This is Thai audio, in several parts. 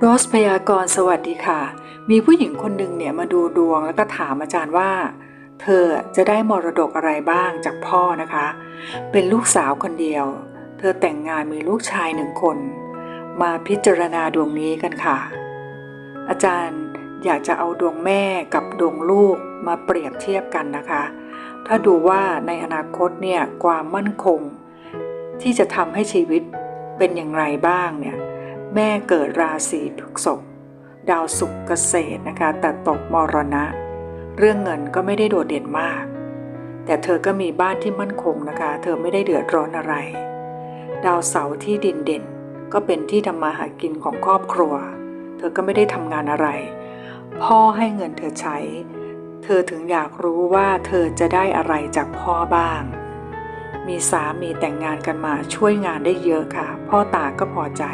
โรสพยากรสวัสดีค่ะ มีผู้หญิงคนหนึ่งเนี่ยมาดูดวงแล้วก็ถามอาจารย์ว่า เธอจะได้มรดกอะไรบ้างจากพ่อนะคะ เป็นลูกสาวคนเดียว เธอแต่งงานมีลูกชายหนึ่งคน มาพิจารณาดวงนี้กันค่ะ อาจารย์อยากจะเอาดวงแม่กับดวงลูกมาเปรียบเทียบกันนะคะ ถ้าดูว่าในอนาคตเนี่ยความมั่นคง ที่จะทำให้ชีวิตเป็นอย่างไรบ้างเนี่ย แม่เกิดราศีพฤษภดาวศุกร์เกษตรนะคะ แต่ตกมรณะ เรื่องเงินก็ไม่ได้โดดเด่นมาก แต่เธอก็มีบ้านที่มั่นคงนะคะ เธอไม่ได้เดือดร้อนอะไร ดาวเสาร์ที่ดินเด่น ก็เป็นที่ทำมาหากินของครอบครัว เธอก็ไม่ได้ทำงานอะไร พ่อให้เงินเธอใช้ เธอถึงอยากรู้ว่าเธอจะได้อะไรจากพ่อบ้าง มีสามีแต่งงานกันมาช่วยงานได้เยอะค่ะ พ่อตาก็พอใจ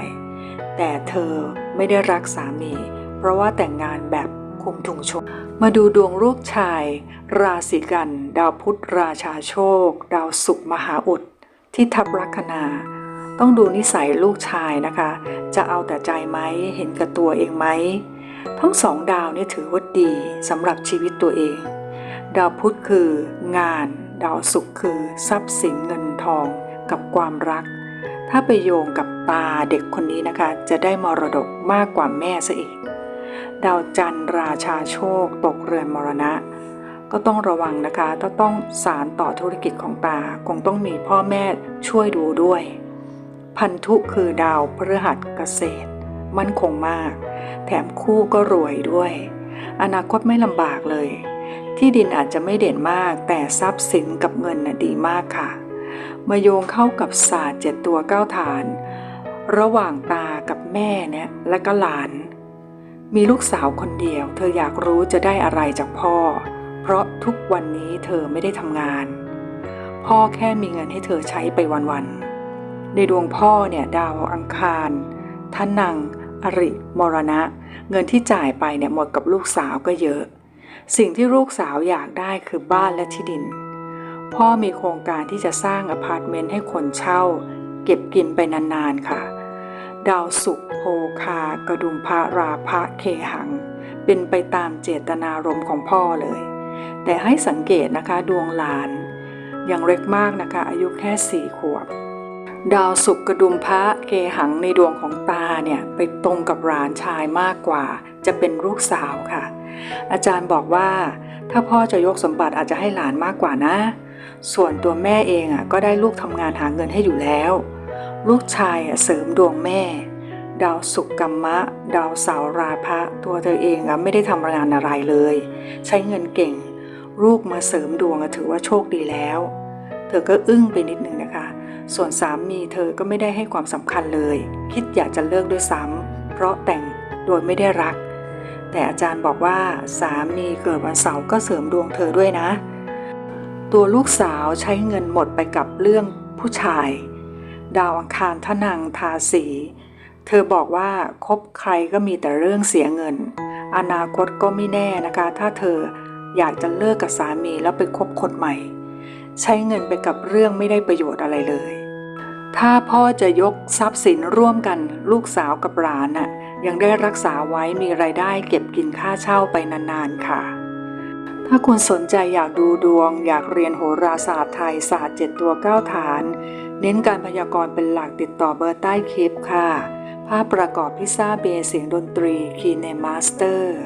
แต่เธอไม่ได้รักสามี เพราะว่าแต่งงานแบบคุมถุงชน มาดูดวงลูกชาย ราศีกัน ดาวพุธราชาโชค ดาวศุกร์มหาอุด ที่ทับลัคนา ต้องดูนิสัยลูกชายนะคะ จะเอาแต่ใจไหมเห็นกับตัวเองไหม ทั้งสองดาวนี่ถือว่าดีสำหรับชีวิตตัวเอง ดาวพุธคืองาน ดาวศุกร์คือ ทรัพย์สินเงินทองกับความรัก ถ้าไปโยงกับตาเด็กคนนี้นะคะ จะได้มรดกมากกว่าแม่ซะอีก ดาวจันทร์ราชาโชค ตกเรือนมรณะ ก็ต้องระวังนะคะ ถ้าต้องสารต่อธุรกิจของตา คงต้องมีพ่อแม่ช่วยดูด้วย พันธุคือดาวพฤหัสเกษตร มั่นคงมาก แถมคู่ก็รวยด้วย อนาคตไม่ลำบากเลย ที่ดินอาจจะไม่เด่นมาก แต่ทรัพย์สินกับเงินน่ะดีมากค่ะ มาโยงเข้ากับศาสตร์เจ็ดตัวเก้าฐาน ระหว่างตากับแม่เนี่ยและก็หลาน มีลูกสาวคนเดียว เธออยากรู้จะได้อะไรจากพ่อ เพราะทุกวันนี้เธอไม่ได้ทำงาน พ่อแค่มีเงินให้เธอใช้ไปวันๆในดวงพ่อเนี่ยดาวอังคารท่านังอริมรณะ เงินที่จ่ายไปเนี่ยหมดกับลูกสาวก็เยอะ สิ่งที่ลูกสาวอยากได้คือบ้านและที่ดิน พ่อมีโครงการที่จะสร้างอพาร์ตเมนต์ให้คนเช่า เก็บกินไปนานๆค่ะ ดาวศุกร์โภคากระดุมพระราพะเคหัง เป็นไปตามเจตนารมณ์ของพ่อเลย แต่ให้สังเกตนะคะดวงหลาน ยังเล็กมากนะคะ อายุแค่สี่ขวบ ดาวศุกร์กระดุมพระเกหังในดวงของตาเนี่ยไปตรงกับหลานชายมากกว่า จะเป็นลูกสาวค่ะ อาจารย์บอกว่า ถ้าพ่อจะยกสมบัติอาจจะให้หลานมากกว่านะ ส่วนตัวแม่เองอะก็ได้ลูกทำงานหาเงินให้อยู่แล้ว ลูกชายอะเสริมดวงแม่ ดาวศุกกัมมะ ดาวเสาร์ราพะ ตัวเธอเองอะไม่ได้ทำงานอะไรเลย ใช้เงินเก่ง ลูกมาเสริมดวงถือว่าโชคดีแล้ว เธอก็อึ้งไปนิดนึงนะคะ ส่วนสามีเธอก็ไม่ได้ให้ความสำคัญเลย คิดอยากจะเลิกด้วยซ้ำเพราะแต่งโดยไม่ได้รัก แต่อาจารย์บอกว่าสามีเกิดวันเสาร์ก็เสริมดวงเธอด้วยนะ ตัวลูกสาวใช้เงินหมดไปกับเรื่องผู้ชาย ดาวอังคารทนังทาสี เธอบอกว่าคบใครก็มีแต่เรื่องเสียเงิน อนาคตก็ไม่แน่นะคะ ถ้าเธออยากจะเลิกกับสามีแล้วไปคบคนใหม่ ใช้เงินไปกับเรื่องไม่ได้ประโยชน์อะไรเลย ถ้าพ่อจะยกทรัพย์สินร่วมกันลูกสาวกับหลานน่ะยังได้รักษาไว้มีไรายได้เก็บกินค่าเช่าไปนานๆค่ะ ถ้าคุณสนใจอยากดูดวง อยากเรียนโหราศาสตร์ไทยศาสตร์เจ็ดตัวเก้าฐาน เน้นการพยากรณ์เป็นหลักติดต่อเบอร์ใต้คลิปค่ะ ภาพประกอบพิซซ่าเบย์เสียงดนตรีคีเนมาสเตอร์